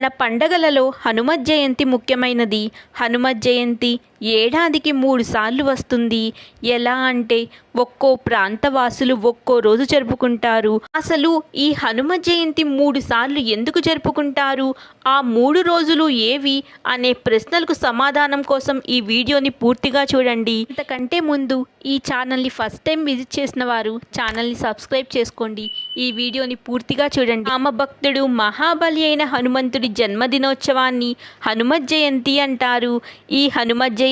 మన పండగలలో హనుమత్ జయంతి ముఖ్యమైనది. హనుమత్ జయంతి ఏడాదికి మూడు సార్లు వస్తుంది. ఎలా అంటే ఒక్కో ప్రాంతవాసులు ఒక్కో రోజు జరుపుకుంటారు. అసలు ఈ హనుమ జయంతి మూడు సార్లు ఎందుకు జరుపుకుంటారు? ఆ మూడు రోజులు ఏవి? అనే ప్రశ్నలకు సమాధానం కోసం ఈ వీడియోని పూర్తిగా చూడండి. ఇంతకంటే ముందు ఈ ఛానల్ని ఫస్ట్ టైం విజిట్ చేసిన వారు ఛానల్ని సబ్స్క్రైబ్ చేసుకోండి. ఈ వీడియోని పూర్తిగా చూడండి. రామభక్తుడు మహాబలి అయిన హనుమంతుడి జన్మదినోత్సవాన్ని హనుమత్ జయంతి అంటారు. ఈ హనుమత్ జయంతి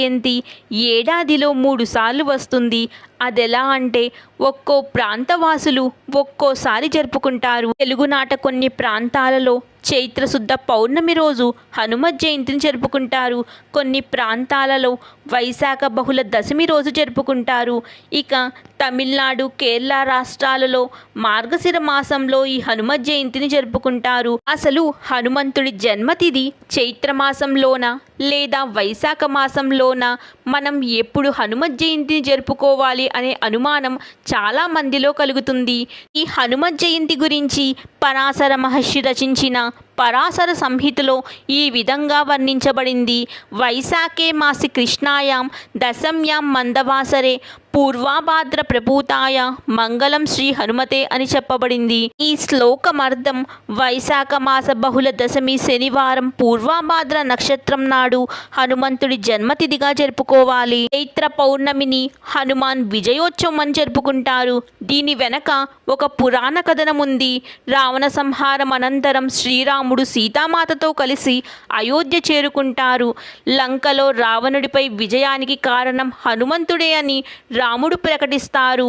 ఏడాదిలో మూడు సార్లు వస్తుంది. అదెలా అంటే ఒక్కో ప్రాంతవాసులు ఒక్కోసారి జరుపుకుంటారు. తెలుగునాట కొన్ని ప్రాంతాలలో చైత్రశుద్ధ పౌర్ణమి రోజు హనుమ జయంతిని జరుపుకుంటారు. కొన్ని ప్రాంతాలలో వైశాఖ బహుళ దశమి రోజు జరుపుకుంటారు. ఇక తమిళనాడు కేరళ రాష్ట్రాలలో మార్గశిర మాసంలో ఈ హనుమ జయంతిని జరుపుకుంటారు. అసలు హనుమంతుడి జన్మతిథి చైత్ర మాసంలోన లేదా వైశాఖ మాసంలోన? మనం ఎప్పుడు హనుమ జయంతిని జరుపుకోవాలి అనే అనుమానం చాలా మందిలో కలుగుతుంది. ఈ హనుమత్ జయంతి గురించి పరాశర మహర్షి రచించిన పరాశర సంహితలో ఈ విధంగా వర్ణించబడింది. వైశాఖే మాసి కృష్ణాయాం దశమ్యాం మందవాసరే పూర్వాభాద్ర ప్రభూతాయ మంగళం శ్రీ హనుమతే అని చెప్పబడింది. ఈ శ్లోకమర్థం వైశాఖ మాస బహుళ దశమి శనివారం పూర్వాభాద్ర నక్షత్రం నాడు హనుమంతుడి జన్మతిథిగా జరుపుకోవాలి. చైత్ర పౌర్ణమిని హనుమాన్ విజయోత్సవం అని జరుపుకుంటారు. దీని వెనక ఒక పురాణ కథనం ఉంది రావణ సంహారం అనంతరం శ్రీరాముడు సీతామాతతో కలిసి అయోధ్య చేరుకుంటారు. లంకలో రావణుడిపై విజయానికి కారణం హనుమంతుడే అని రాముడు ప్రకటిస్తారు.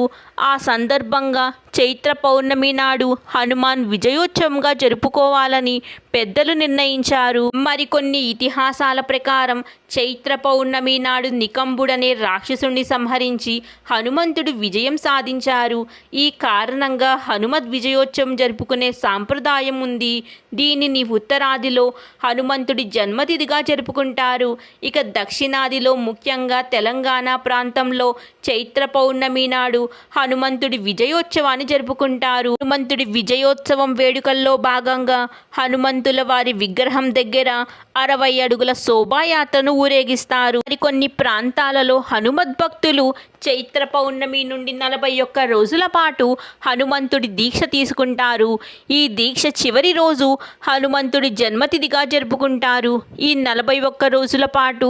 ఆ సందర్భంగా చైత్ర పౌర్ణమి నాడు హనుమాన్ విజయోత్సవంగా జరుపుకోవాలని పెద్దలు నిర్ణయించారు. మరికొన్ని ఇతిహాసాల ప్రకారం చైత్ర పౌర్ణమి నాడు నికంబుడనే రాక్షసుని సంహరించి హనుమంతుడు విజయం సాధించారు. ఈ కారణంగా హనుమద్ విజయోత్సవం జరుపుకునే సాంప్రదాయం ఉంది. దీనిని ఉత్తరాదిలో హనుమంతుడి జన్మతిథిగా జరుపుకుంటారు. ఇక దక్షిణాదిలో ముఖ్యంగా తెలంగాణ ప్రాంతంలో చైత్ర పౌర్ణమి నాడు హనుమంతుడి విజయోత్సవాన్ని జరుపుకుంటారు. హనుమంతుడి విజయోత్సవం వేడుకల్లో భాగంగా హనుమంతుల వారి విగ్రహం దగ్గర అరవై అడుగుల శోభాయాత్రను ఊరేగిస్తారు. మరికొన్ని ప్రాంతాలలో హనుమద్ భక్తులు చైత్ర పౌర్ణమి నుండి నలభై ఒక్క రోజుల పాటు హనుమంతుడి దీక్ష తీసుకుంటారు. ఈ దీక్ష చివరి రోజు హనుమంతుడి జన్మతిథిగా జరుపుకుంటారు. ఈ నలభై ఒక్క రోజుల పాటు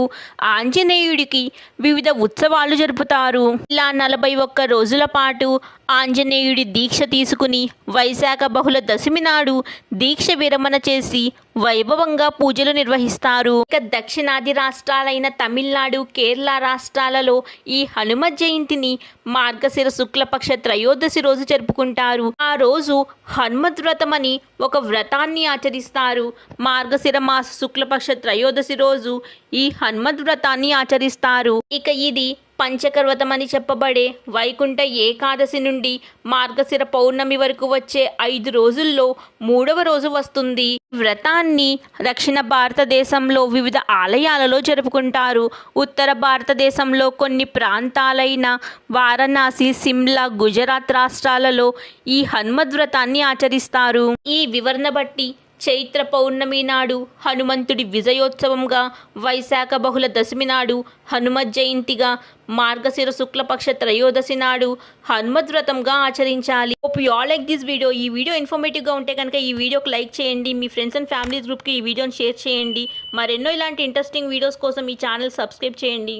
ఆంజనేయుడికి వివిధ ఉత్సవాలు జరుపుతారు. ఇలా నలభై ఒక్క రోజుల పాటు ఆంజనేయుడి దీక్ష తీసుకుని వైశాఖ బహుళ దశమి నాడు దీక్ష విరమణ చేసి వైభవంగా పూజలు నిర్వహిస్తారు. ఇక దక్షిణాది రాష్ట్రాలైన తమిళనాడు కేరళ రాష్ట్రాలలో ఈ హనుమ జయంతిని మార్గశిర శుక్లపక్ష త్రయోదశి రోజు జరుపుకుంటారు. ఆ రోజు హనుమద్ వ్రతం అని ఒక వ్రతాన్ని ఆచరిస్తారు. మార్గశిర మాస శుక్లపక్ష త్రయోదశి రోజు ఈ హనుమద్ వ్రతాన్ని ఆచరిస్తారు. ఇక ఇది పంచకర్వతం అని చెప్పబడే వైకుంఠ ఏకాదశి నుండి మార్గశిర పౌర్ణమి వరకు వచ్చే ఐదు రోజుల్లో మూడవ రోజు వస్తుంది. వ్రతాన్ని దక్షిణ భారతదేశంలో వివిధ ఆలయాలలో జరుపుకుంటారు. ఉత్తర భారతదేశంలో కొన్ని ప్రాంతాలైన వారణాసి సిమ్లా గుజరాత్ రాష్ట్రాలలో ఈ హనుమద్ వ్రతాన్ని ఆచరిస్తారు. ఈ వివరణ బట్టి చైత్ర పౌర్ణమి నాడు హనుమంతుడి విజయోత్సవంగా వైశాఖ బహుళ దశమి నాడు హనుమ జయంతిగా మార్గశిర శుక్లపక్ష త్రయోదశి నాడు హనుమద్ వ్రతంగా ఆచరించాలి. Hope you all like this video ఈ వీడియో ఇన్ఫర్మేటివ్గా ఉంటే కనుక ఈ వీడియోకి లైక్ చేయండి. మీ ఫ్రెండ్స్ అండ్ ఫ్యామిలీస్ గ్రూప్కి ఈ వీడియోని షేర్ చేయండి. మరెన్నో ఇలాంటి ఇంట్రెస్టింగ్ వీడియోస్ కోసం ఈ ఛానల్ సబ్స్క్రైబ్ చేయండి.